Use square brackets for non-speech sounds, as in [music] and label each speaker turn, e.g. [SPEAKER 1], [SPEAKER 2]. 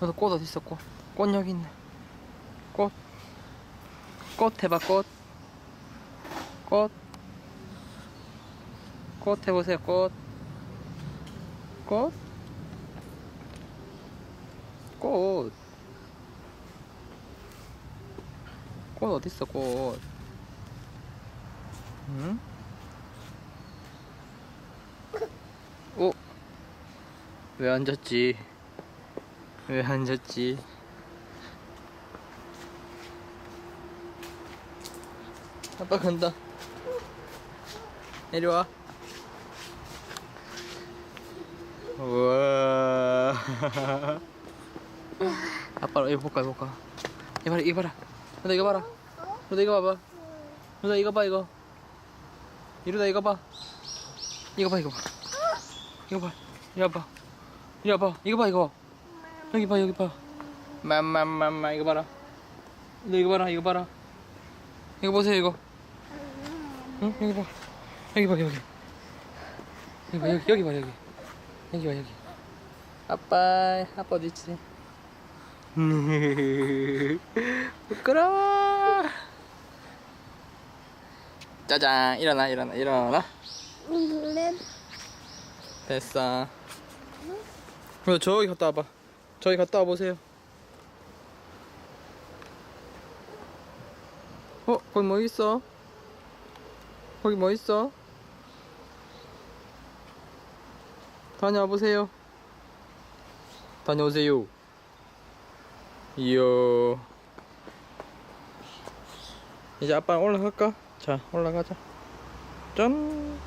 [SPEAKER 1] 너도 꽃 어디 있어 꽃? 꽃 여기 있네. 꽃. 꽃 해봐 꽃. 꽃. 꽃 해보세요 꽃. 꽃. 꽃. 꽃 어디 있어 꽃? 응? 오. 왜 앉았지? 왜 앉았지? 아빠 간다. 내리 와. 우와. 아빠 이거 볼까 이거 볼까. 이거 봐라 이거 봐라. 너 이거 봐라. 너 이거 봐봐. 너 이거 봐 이거. 이러다 이거 봐. 이거 봐 이거 봐. 이거 봐. 이거 봐. 이거 봐. 이거 봐 이거. 여기 봐 여기 봐. 맘맘맘마 이거 봐라. 너 이거 봐라 이거 봐라. 이거 보세요 이거. 응 여기 봐. 여기 봐 여기. 여기 봐 여기 여기 봐 여기. 여기 봐 여기. 아빠 아빠 어디 있지? [laughs] 부끄러워. 짜잔 일어나 일어나 일어나. 됐어. 그럼 저기 갔다 와봐. 저기 갔다 와보세요. 어, 거기 뭐 있어? 거기 뭐 있어? 다녀와 보세요. 다녀오세요. 이야. 이제 아빠 올라갈까? 자, 올라가자. 짠.